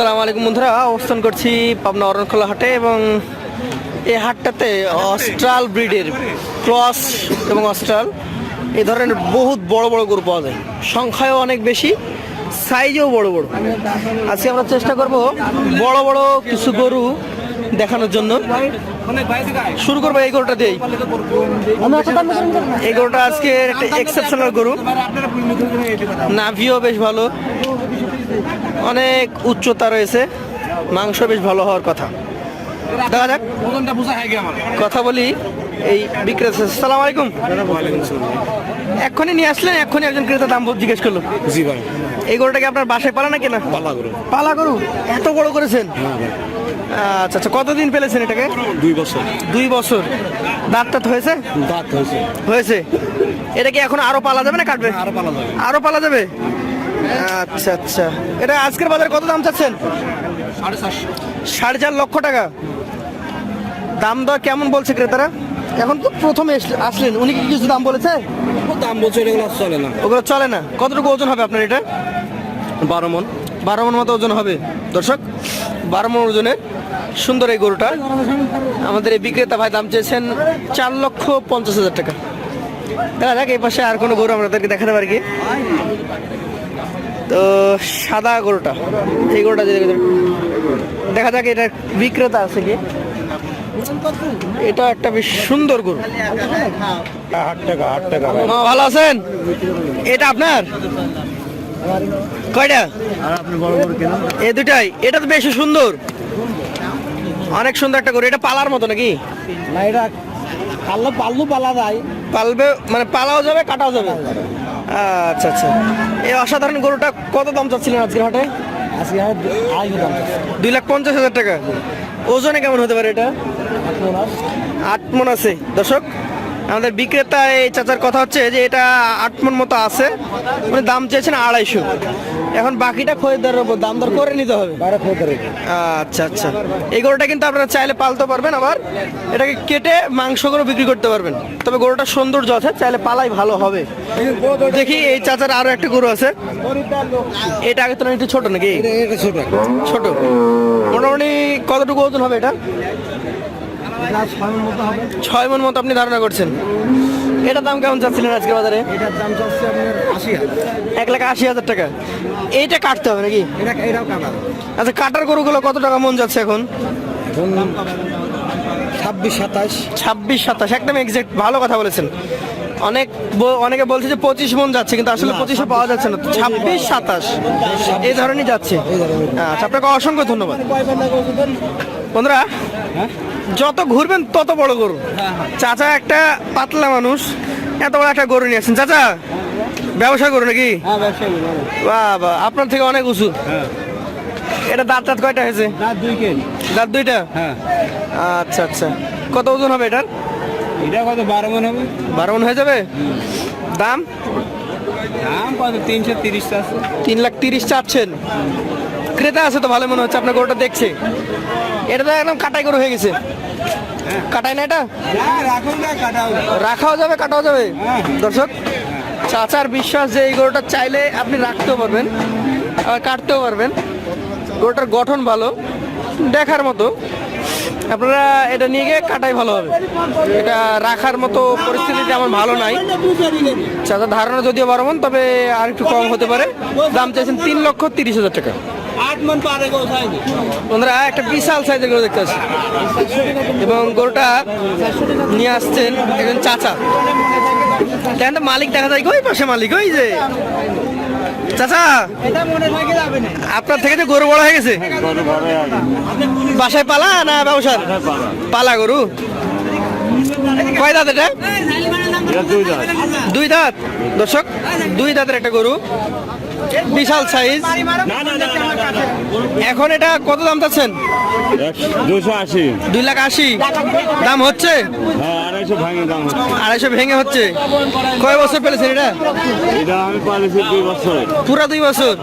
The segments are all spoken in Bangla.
আসসালামু আলাইকুম বন্ধুরা, অবস্থান করছি পাবনা অরণখোলা হাটে এবং এই হাটটাতে অস্ট্রাল ব্রিডের ক্রস এবং অস্ট্রাল এই ধরনের বহুত বড় বড় গরু পাওয়া যায়। সংখ্যায়ও অনেক বেশি, সাইজেও বড় বড়। আজকে আমরা চেষ্টা করব বড় বড় কিছু গরু দেখানোর জন্য। শুরু করব এই গরুটা দিয়েই। এই গরুটা আজকে একটা এক্সেপশনাল গরু। নাভিও বেশ ভালো। অনেক উচ্চতা রয়েছে। মাংস বেশ ভালো হওয়ার কথা। দেখা যাক। কথা বলি এই বিক্রেতা। সালাম আলাইকুম। এক্ষুনি নিয়ে আসলেন এক্ষুনি একজন ক্রেতা দাম জিজ্ঞেস করল। জি ভাই। এই গরুটা কি আপনার বাসায় পালা না? কেনা পালা করো পালা গরু? এত বড় করেছেন? হ্যাঁ আচ্ছা আচ্ছা কতদিন পেলেছেন এটাকে? দুই বছর। দুই বছর। দাঁত টাত হয়েছে? দাঁত হয়েছে। হয়েছে। এটা কি এখন আরও পালা যাবে না কাটবে? আরও পালা যাবে। আরও পালা যাবে? আচ্ছা আচ্ছা। এটা আজকের বাজারে কত দাম চাচ্ছেন? সাড়ে চার লক্ষ টাকা। দাম দর কেমন বলছে ক্রেতারা? এখন তো প্রথমে আসলেন। উনি কি কিছু দাম বলেছে? দাম বলছে এগুলো চলে না। ওগুলো চলে না। কতটুকু ওজন হবে আপনার এটা? বারো মন। বারো মন মতো ওজন হবে। দর্শক বারো মন ওজনের সুন্দর এই গরুটা। আমাদের এই বিক্রেতা ভাই দাম চেয়েছেন চার লক্ষ পঞ্চাশ হাজার টাকা। দেখা যাক এই পাশে আর কোনো গরু আমাদেরকে দেখাতে পারি কি? তো সাদা গরুটা এই গরুটা যদি দেখা যাক এটা বিক্রেতা আছে কি। এটা একটা বেশ সুন্দর গরু। ভালো আছেন? এটা আপনার? কয়টা? এই দুটাই। এটা তো বেশি সুন্দর। অনেক সুন্দর একটা গরু। এটা পালার মতো নাকি? না এটা পাল্লো পাল্লু পালা যায়। পালবে মানে পালাও যাবে কাটাও যাবে। আচ্ছা আচ্ছা। এই অসাধারণ গরুটা কত দাম চাচ্ছিলেন আজকের হাটে? আজকে আড়াই দাম দুই লাখ পঞ্চাশ হাজার টাকা। ওজনে কেমন হতে পারে এটা? আট মন আছে। দর্শক আমাদের বিক্রেতা এই চাচার কথা হচ্ছে যে এটা আট মন মতো আছে। মানে দাম চেয়েছেন আড়াইশো। এখন বাকিটা খরিদ্দারের উপর দাম দর করে নিতে হবে। আচ্ছা আচ্ছা। এই গরুটা কিন্তু আপনারা চাইলে পালতে পারবেন আবার। এটাকে কেটে মাংস করে বিক্রি করতে পারবেন। তবে গরুটা সৌন্দর্য আছে চাইলে পালাই ভালো হবে। দেখি এই চাচার আরও একটা গরু আছে। এটা আগে তো একটু ছোট নাকি? ছোট। ছোট। মোটামুটি কতটুকু ওজন হবে এটা? ছয় মন মতো আপনি ধারণা করছেন? এটা দাম কেমন চাচ্ছিলেন আজকে বাজারে? এটার দাম চাচ্ছে আপনার আশি হাজার। এক লাখ আশি হাজার টাকা। এইটা কাটতে হবে নাকি? এটা এটাও কাটা। আচ্ছা কাটার গরুগুলো কত টাকা মন যাচ্ছে এখন? ছাব্বিশ সাতাশ। ছাব্বিশ সাতাশ একদম এক্সাক্ট ভালো কথা বলেছেন। অনেক অনেকে বলছে যে পঁচিশ মন যাচ্ছে কিন্তু আসলে পঁচিশে পাওয়া যাচ্ছে না। ছাব্বিশ সাতাশ এই ধরনের যাচ্ছে। আচ্ছা আপনাকে অসংখ্য ধন্যবাদ। বন্ধুরা যত ঘুরবেন তত বড় গরু। চাচা একটা পাতলা মানুষ এত বড় একটা গরু নিয়ে আসছেন। চাচা ব্যবসা করু নাকি? হ্যাঁ বাহ আপনার থেকে অনেক উঁচু। হ্যাঁ। এটা দাঁত দাঁত কয়টা হয়েছে? দাঁত দুই কেজি। দাঁত দুইটা? হ্যাঁ। আচ্ছা আচ্ছা। কত ওজন হবে এটার? এটা কত বারো মন হবে? বারো মন হয়ে যাবে? দাম? দাম কত তিনশো তিরিশ আছে তিন লাখ তিরিশ চাচ্ছেন। ক্রেতা আছে তো ভালো মনে হচ্ছে আপনার গরুটা দেখছে। এটা তো একদম কাটাই গরু হয়ে গেছে। কাটাই না এটা? রাখাও যাবে, কাটাও যাবে। দর্শক, চাচার বিশ্বাস যে এই গরুটা চাইলে আপনি রাখতেও পারবেন, আবার কাটতেও পারবেন। গরুটার গঠন ভালো, দেখার মতো। আপনারা এটা নিয়ে গিয়ে কাটাই ভালো হবে। এটা রাখার মতো পরিস্থিতি তেমন ভালো নাই। চাচা ধারণা যদিও বারো মন তবে আর একটু কম হতে পারে। দাম চাইছেন তিন লক্ষ তিরিশ হাজার টাকা। বন্ধুরা একটা বিশাল সাইজের গরু দেখতে পাচ্ছি। এবং গরুটা নিয়ে আসছেন একজন চাচা। কেন তো মালিক দেখা যায় ওই পাশে মালিক ওই যে। চাচা আপনার থেকে যে গরু বড় হয়ে গেছে? বাসায় পালা না ব্যবসার? পালা গরু? কয় দাঁত এটা? দুই দাঁত? দর্শক দুই দাঁতের একটা গরু। বিশাল সাইজ এখন এটা কত দাম চাচ্ছেন? দুশো আশি দুই লাখ আশি। দাম হচ্ছে? আড়াইশো ভাঙে দাম হচ্ছে। কয় বছর পেলেছেন এটা? এটা আমি পালিয়েছি দুই বছর। পুরা দুই বছর?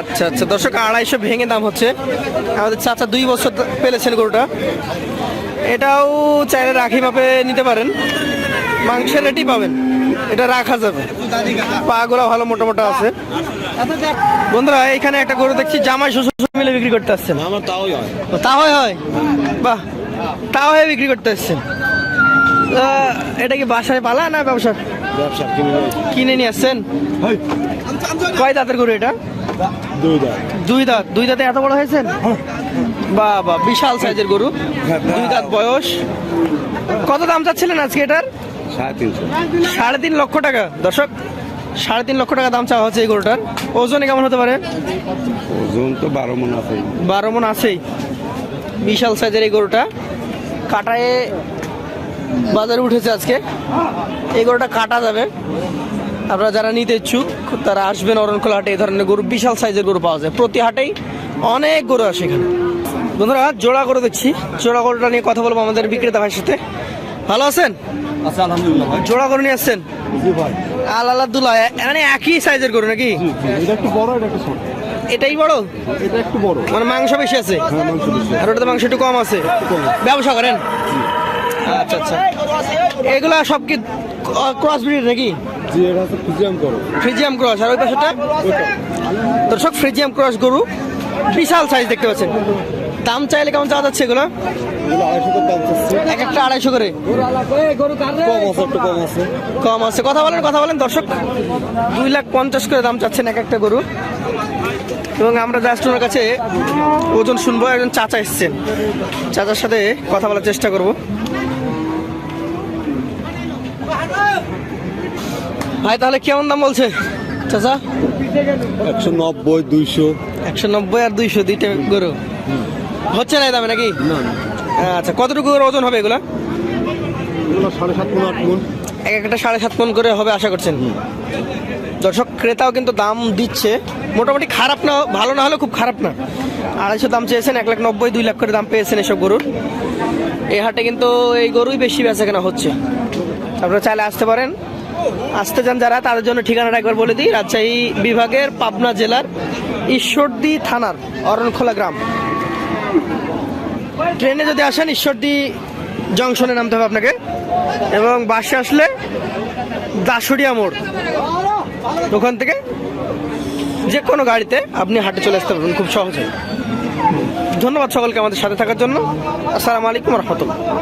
আচ্ছা আচ্ছা। দর্শক আড়াইশো ভেঙে দাম হচ্ছে। আমাদের চাচা দুই বছর পেলেছেন গরুটা। এটাও চাইলে রাখি মাপে নিতে পারেন। মাংসের রেটই পাবেন। এটা রাখা যাবে। পাগুলো ভালো মোটা মোটা আছে। বন্ধুরা এখানে একটা গরু দেখছি জামাই শ্বশুর মিলে বিক্রি করতে আসছেন। আমার তাওই হয়। ও, তা হয়? বাহ তাও হয় বিক্রি করতে আসছেন। এটা কি বাসায় পালা না ব্যবসা ব্যবসা কিনে কিনে নিয়ে আসছেন? কয় দাঁতের গরু এটা? দুই দাঁত। দুই দাঁত। এত বড় হয়েছেন? বাহ বাহ বিশাল সাইজের গরু। দুই দাঁত বয়স। কত দাম চাচ্ছিলেন আজকে এটার? সাড়ে তিন লক্ষ টাকা। দর্শক সাড়ে তিন লক্ষ টাকা দাম চাওয়া হচ্ছে এই গরুটার। ওজনে কেমন হতে পারে? ওজন তো বারো মন আছে। বারো মন আছেই। বিশাল সাইজের এই গরুটা। কাটায় বাজারে উঠেছে আজকে। এই গরুটা কাটা যাবে। আপনারা যারা নিতে ইচ্ছুক তারা আসবেন অরণখোলা হাটে এই ধরনের গরু বিশাল সাইজের গরু পাওয়া যায়। প্রতি হাটেই অনেক গরু আসে এখানে। বন্ধুরা জোড়া করে দেখছি জোড়া গরুটা নিয়ে কথা বলব আমাদের বিক্রেতা ভাইয়ের সাথে। ভালো আছেন? আচ্ছা আলহামদুলিল্লাহ জোড়া গরু নিয়ে আসছেন? জি ভাই। আল আলাদুল্লাহ মানে একই সাইজের গরু নাকি? এটা একটু বড় এটা একটু ছোট। এটাই বড়? এটা একটু বড়। মানে মাংস বেশি আছে? হ্যাঁ মাংস বেশি আর ওটাতে মাংস একটু কম আছে? ব্যবসা করেন? আচ্ছা আচ্ছা। এগুলা সব কি ক্রস ব্রিড নাকি? জি এটা হচ্ছে ফ্রিজিয়াম ক্রস আর ওই পাশেটা দর্শক ফ্রিজিয়াম ক্রস গরু বিশাল সাইজ দেখতে পাচ্ছেন। দাম চাইলে কেমন চাওয়া যাচ্ছে এগুলো? এক একটা আড়াইশো করে। কম আছে কথা বলেন কথা বলেন দর্শক। দুই লাখ পঞ্চাশ করে দাম চাচ্ছেন এক একটা গরু। এবং আমরা জাস্ট ওনার কাছে ওজন শুনব একজন চাচা এসছেন। চাচার সাথে কথা বলার চেষ্টা করব। ভাই তাহলে কেমন দাম বলছে? চাচা? একশো নব্বই দুইশো। একশো নব্বই আর দুইশো দুইটা গরু। হচ্ছে না দামে নাকি? আচ্ছা কতটুকু ওজন হবে এগুলা? এগুলো সাড়ে সাত মন আট মন। এক একটা সাড়ে সাত মন করে হবে আশা করছেন? দর্শক ক্রেতাও কিন্তু দাম দিচ্ছে। মোটামুটি খারাপ না ভালো না হলে খুব খারাপ না। আড়াইশো দাম চেয়েছেন এক লাখ নব্বই দুই লাখ করে দাম পেয়েছেন এসব গরুর। এই হাটে কিন্তু এই গরুই বেশি বেচা কেনা হচ্ছে। আপনারা চাইলে আসতে পারেন। আসতে চান যারা, তাদের জন্য ঠিকানাটা একবার বলে দিই। রাজশাহী বিভাগের পাবনা জেলার ঈশ্বরদী থানার অরণখোলা গ্রাম। ট্রেনে যদি আসেন, ঈশ্বরদী জংশনে নামতে হবে আপনাকে। এবং বাসে আসলে দাসুরিয়া মোড়। ওখান থেকে যে কোনো গাড়িতে আপনি হাটে চলে আসতে পারবেন, খুব সহজে। ধন্যবাদ সকলকে আমাদের সাথে থাকার জন্য। আসসালামু আলাইকুম রহমতুল্লাহ।